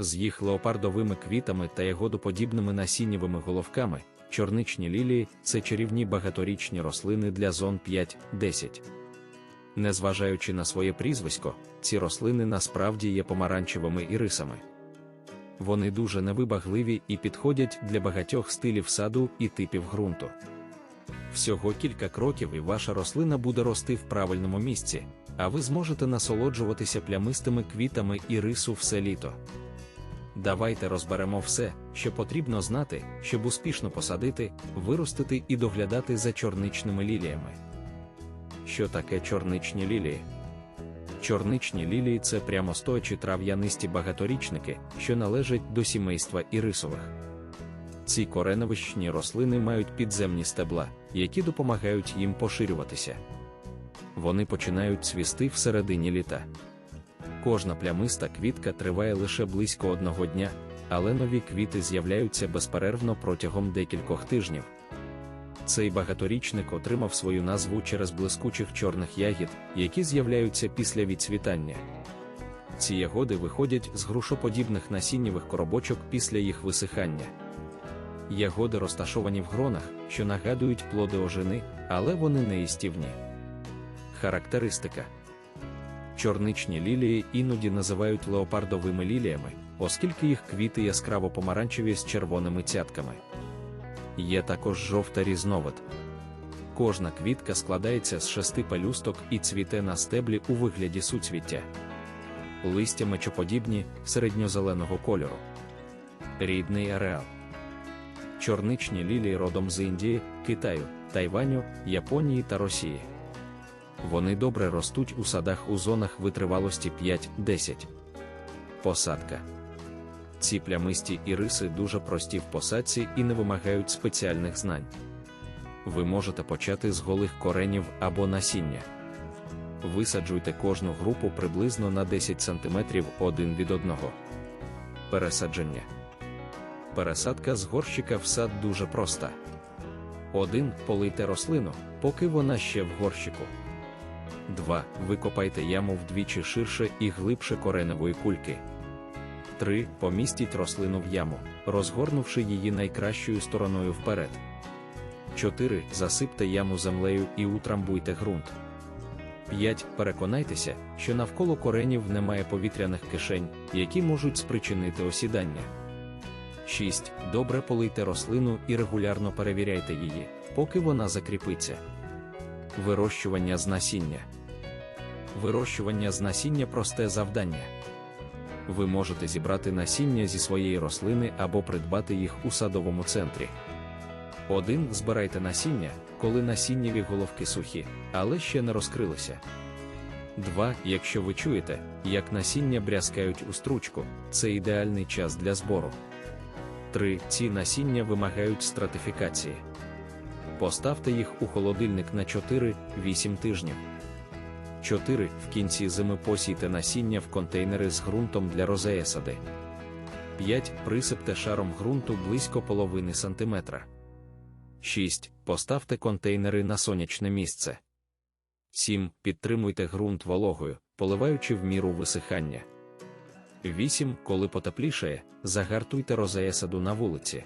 З їх леопардовими квітами та ягодоподібними насіннєвими головками, чорничні лілії це чарівні багаторічні рослини для зон 5-10. Незважаючи на своє прізвисько, ці рослини насправді є помаранчевими ірисами. Вони дуже невибагливі і підходять для багатьох стилів саду і типів ґрунту. Всього кілька кроків і ваша рослина буде рости в правильному місці, а ви зможете насолоджуватися плямистими квітами і рису все літо. Давайте розберемо все, що потрібно знати, щоб успішно посадити, виростити і доглядати за чорничними ліліями. Що таке чорничні лілії? Чорничні лілії це прямостоячі трав'янисті багаторічники, що належать до сімейства ірисових. Ці кореновищні рослини мають підземні стебла, які допомагають їм поширюватися. Вони починають цвісти всередині літа. Кожна плямиста квітка триває лише близько одного дня, але нові квіти з'являються безперервно протягом декількох тижнів. Цей багаторічник отримав свою назву через блискучих чорних ягід, які з'являються після відцвітання. Ці ягоди виходять з грушоподібних насіннєвих коробочок після їх висихання. Ягоди розташовані в гронах, що нагадують плоди ожини, але вони не їстівні. Характеристика Чорничні лілії іноді називають леопардовими ліліями, оскільки їх квіти яскраво помаранчеві з червоними цятками. Є також жовта різновид. Кожна квітка складається з шести пелюсток і цвіте на стеблі у вигляді суцвіття. Листя мечоподібні середньозеленого кольору. Рідний ареал. Чорничні лілії родом з Індії, Китаю, Тайваню, Японії та Росії. Вони добре ростуть у садах у зонах витривалості 5-10. Посадка. Ці плямисті іриси дуже прості в посадці і не вимагають спеціальних знань. Ви можете почати з голих коренів або насіння. Висаджуйте кожну групу приблизно на 10 см один від одного. Пересадження. Пересадка з горщика в сад дуже проста. 1. Полийте рослину, поки вона ще в горщику. 2. Викопайте яму вдвічі ширше і глибше кореневої кульки. 3. Помістіть рослину в яму, розгорнувши її найкращою стороною вперед. 4. Засипте яму землею і утрамбуйте ґрунт. 5. Переконайтеся, що навколо коренів немає повітряних кишень, які можуть спричинити осідання. 6. Добре полийте рослину і регулярно перевіряйте її, поки вона закріпиться. Вирощування з насіння. Вирощування з насіння просте завдання. Ви можете зібрати насіння зі своєї рослини або придбати їх у садовому центрі. 1. Збирайте насіння, коли насіннєві головки сухі, але ще не розкрилися. 2. Якщо ви чуєте, як насіння брязкають у стручку, це ідеальний час для збору. 3. Ці насіння вимагають стратифікації. Поставте їх у холодильник на 4-8 тижнів. 4. В кінці зими посійте насіння в контейнери з ґрунтом для розеясади. 5. Присипте шаром ґрунту близько половини сантиметра. 6. Поставте контейнери на сонячне місце. 7. Підтримуйте ґрунт вологою, поливаючи в міру висихання. 8. Коли потеплішає, загартуйте розеясаду на вулиці.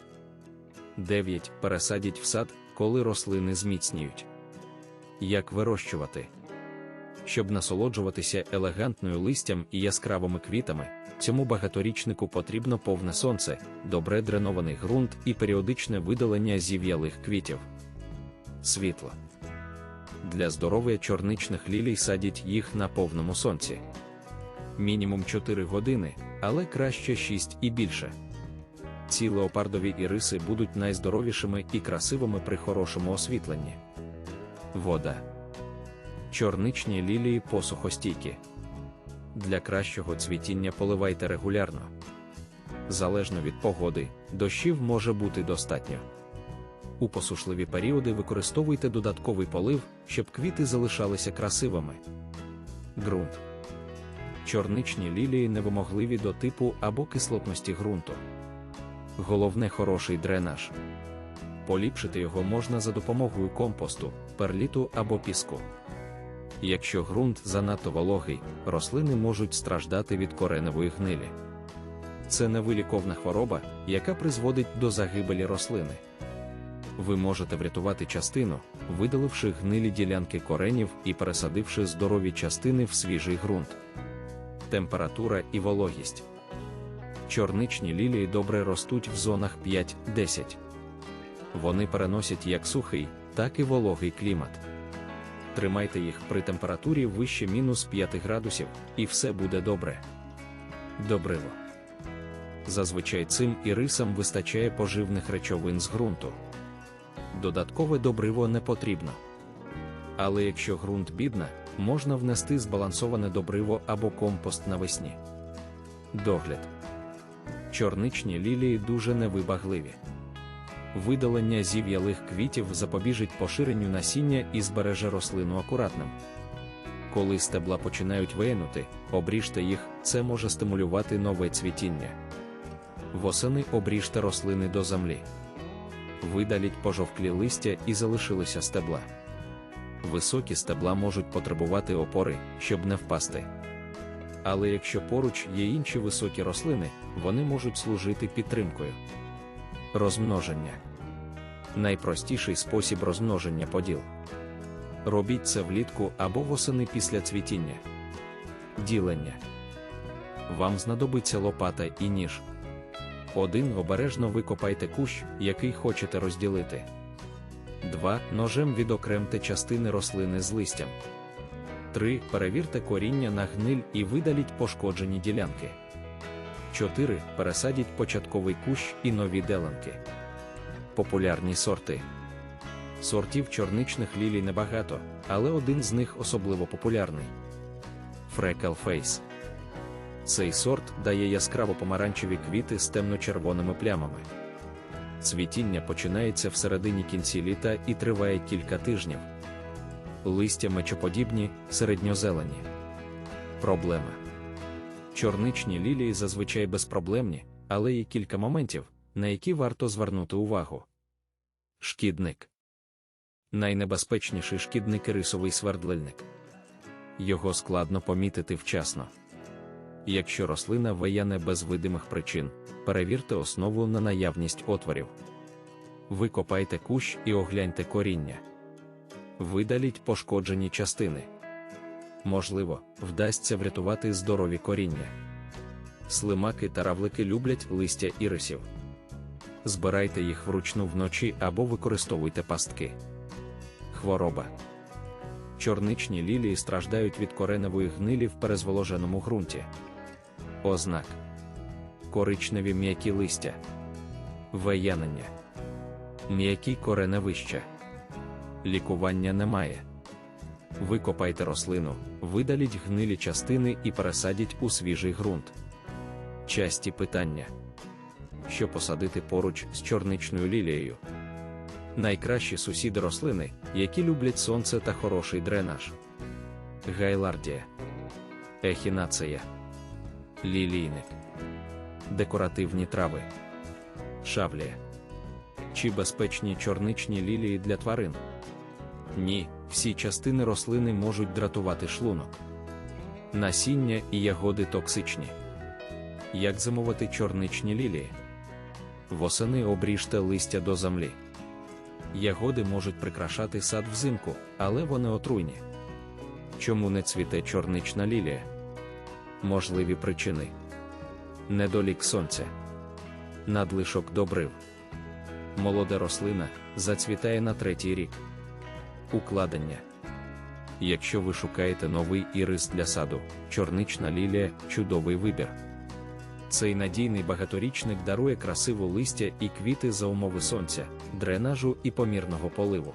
9. Пересадіть в сад, коли рослини зміцніють. Як вирощувати? Щоб насолоджуватися елегантною листям і яскравими квітами, цьому багаторічнику потрібно повне сонце, добре дренований ґрунт і періодичне видалення зів'ялих квітів. Світло. Для здоров'я чорничних лілій садять їх на повному сонці. Мінімум 4 години, але краще 6 і більше. Ці леопардові іриси будуть найздоровішими і красивими при хорошому освітленні. Вода. Чорничні лілії посухостійкі. Для кращого цвітіння поливайте регулярно. Залежно від погоди, дощів може бути достатньо. У посушливі періоди використовуйте додатковий полив, щоб квіти залишалися красивими. Ґрунт. Чорничні лілії невимогливі до типу або кислотності ґрунту. Головне хороший дренаж. Поліпшити його можна за допомогою компосту, перліту або піску. Якщо ґрунт занадто вологий, рослини можуть страждати від кореневої гнилі. це невиліковна хвороба, яка призводить до загибелі рослини. Ви можете врятувати частину, видаливши гнилі ділянки коренів і пересадивши здорові частини в свіжий ґрунт. Температура і вологість. Чорничні лілії добре ростуть в зонах 5-10. Вони переносять як сухий, так і вологий клімат. Тримайте їх при температурі вище мінус 5 градусів, і все буде добре. Добриво. Зазвичай цим ірисам вистачає поживних речовин з ґрунту. Додаткове добриво не потрібно. Але якщо ґрунт бідна, можна внести збалансоване добриво або компост навесні. Догляд. Чорничні лілії дуже невибагливі. Видалення зів'ялих квітів запобіжить поширенню насіння і збереже рослину акуратним. Коли стебла починають виянути, обріжте їх, це може стимулювати нове цвітіння. Восени обріжте рослини до землі. Видаліть пожовклі листя і залишилися стебла. Високі стебла можуть потребувати опори, щоб не впасти. Але якщо поруч є інші високі рослини, вони можуть служити підтримкою. Розмноження найпростіший спосіб розмноження поділ. Робіть це влітку або восени після цвітіння. Ділення. Вам знадобиться лопата і ніж. Один обережно викопайте кущ, який хочете розділити. 2. Ножем відокремте частини рослини з листям. 3. Перевірте коріння на гниль і видаліть пошкоджені ділянки. 4. Пересадіть початковий кущ і нові деленки. Популярні сорти. Сортів чорничних лілій небагато, але один з них особливо популярний. Freckle Face. Цей сорт дає яскраво помаранчеві квіти з темно-червоними плямами. Цвітіння починається в середині кінці літа і триває кілька тижнів. Листя мечоподібні, середньозелені. Проблема. Чорничні лілії зазвичай безпроблемні, але є кілька моментів, на які варто звернути увагу. Шкідник. Найнебезпечніший шкідник рисовий свердлильник. Його складно помітити вчасно. Якщо рослина вияне без видимих причин, перевірте основу на наявність отворів. Викопайте кущ і огляньте коріння. Видаліть пошкоджені частини. Можливо, вдасться врятувати здорові коріння. Слимаки та равлики люблять листя ірисів. Збирайте їх вручну вночі або використовуйте пастки. Хвороба. Чорничні лілії страждають від кореневої гнилі в перезволоженому ґрунті. Ознак коричневі м'які листя, виянення, м'які кореневища. Лікування немає. Викопайте рослину, видаліть гнилі частини і пересадіть у свіжий ґрунт. Часті питання: що посадити поруч з чорничною лілією? Найкращі сусіди рослини, які люблять сонце та хороший дренаж. Гайлардія, ехінацея, лілійник, декоративні трави, шавлія. Чи безпечні чорничні лілії для тварин? Ні, всі частини рослини можуть дратувати шлунок. Насіння і ягоди токсичні. Як зимувати чорничні лілії? Восени обріжте листя до землі. Ягоди можуть прикрашати сад взимку, але вони отруйні. Чому не цвіте чорнична лілія? Можливі причини: недолік сонця, надлишок добрив. Молода рослина зацвітає на третій рік. Укладення. Якщо ви шукаєте новий ірис для саду, чорнична лілія чудовий вибір. Цей надійний багаторічник дарує красиву листя і квіти за умови сонця, дренажу і помірного поливу.